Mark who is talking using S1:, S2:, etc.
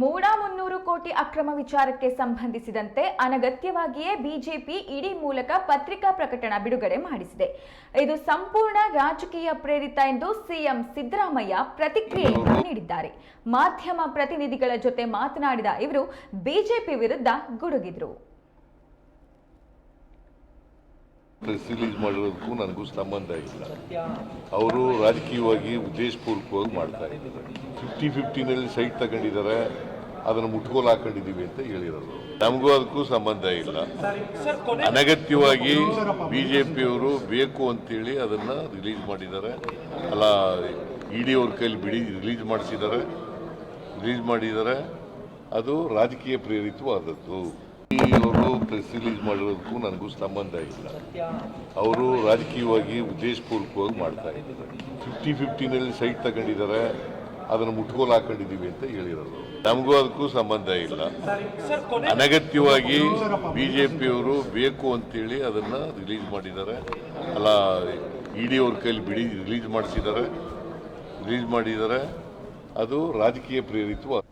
S1: ಮೂಡ ಮುನ್ನೂರು ಕೋಟಿ ಅಕ್ರಮ ವಿಚಾರಕ್ಕೆ ಸಂಬಂಧಿಸಿದಂತೆ ಅನಗತ್ಯವಾಗಿಯೇ ಬಿಜೆಪಿ ಇಡಿ ಮೂಲಕ ಪತ್ರಿಕಾ ಪ್ರಕಟಣ ಬಿಡುಗಡೆ ಮಾಡಿಸಿದೆ. ಇದು ಸಂಪೂರ್ಣ ರಾಜಕೀಯ ಪ್ರೇರಿತ ಎಂದು ಸಿಎಂ ಸಿದ್ದರಾಮಯ್ಯ ಪ್ರತಿಕ್ರಿಯೆಯನ್ನು ನೀಡಿದ್ದಾರೆ. ಮಾಧ್ಯಮ ಪ್ರತಿನಿಧಿಗಳ ಜೊತೆ ಮಾತನಾಡಿದ ಇವರು, ಬಿಜೆಪಿ ವಿರುದ್ಧ ಗುಡುಗಿದ್ರು.
S2: ಪ್ರೆಸ್ ರಿಲೀಸ್ ಮಾಡಿರೋದಕ್ಕೂ ನನಗೂ ಸಂಬಂಧ ಇಲ್ಲ. ಅವರು ರಾಜಕೀಯವಾಗಿ ಉದ್ದೇಶಪೂರ್ವಕವಾಗಿ ಮಾಡ್ತಾ ಇದ್ದಾರೆ. ಫಿಫ್ಟಿ ಫಿಫ್ಟಿನಲ್ಲಿ ಸೈಟ್ ತಗೊಂಡಿದ್ದಾರೆ. ಅದನ್ನು ಮುಟ್ಕೋಲ್ ಹಾಕೊಂಡಿದ್ದೀವಿ ಅಂತ ಹೇಳಿರೋದು ನಮಗೂ ಅದಕ್ಕೂ ಸಂಬಂಧ ಇಲ್ಲ. ಅನಗತ್ಯವಾಗಿ ಬಿ ಜೆ ಪಿಯವರು ಬೇಕು ಅಂತೇಳಿ ಅದನ್ನು ರಿಲೀಸ್ ಮಾಡಿದ್ದಾರೆ. ಅಲ್ಲ ಇಡಿ ಅವ್ರ ಕೈಲಿ ಬಿಡಿ ರಿಲೀಸ್ ಮಾಡಿಸಿದ್ದಾರೆ. ರಿಲೀಸ್ ಮಾಡಿದ್ದಾರೆ. ಅದು ರಾಜಕೀಯ ಪ್ರೇರಿತವಾದದ್ದು. ಅವರು ಪ್ರೆಸ್ ರಿಲೀಸ್ ಮಾಡಿರೋದಕ್ಕೂ ನನಗೂ ಸಂಬಂಧ ಇಲ್ಲ. ಅವರು ರಾಜಕೀಯವಾಗಿ ಉದ್ದೇಶಪೂರ್ವಕವಾಗಿ ಮಾಡ್ತಾ ಇದ್ದಾರೆ. ಫಿಫ್ಟಿ ಫಿಫ್ಟಿನಲ್ಲಿ ಸೈಟ್ ತಗೊಂಡಿದ್ದಾರೆ. ಅದನ್ನು ಮುಟ್ಕೋಲ್ ಹಾಕೊಂಡಿದ್ದೀವಿ ಅಂತ ಹೇಳಿರೋದು. ನಮಗೂ ಅದಕ್ಕೂ ಸಂಬಂಧ ಇಲ್ಲ. ಅನಗತ್ಯವಾಗಿ ಬಿ ಜೆ ಪಿಯವರು ಬೇಕು ಅಂತೇಳಿ ಅದನ್ನು ರಿಲೀಸ್ ಮಾಡಿದ್ದಾರೆ. ಅಲ್ಲ ಇಡಿ ಅವ್ರ ಕೈಲಿ ಬಿಡಿ ರಿಲೀಸ್ ಮಾಡಿಸಿದ್ದಾರೆ. ರಿಲೀಸ್ ಮಾಡಿದ್ದಾರೆ. ಅದು ರಾಜಕೀಯ ಪ್ರೇರಿತವಾದ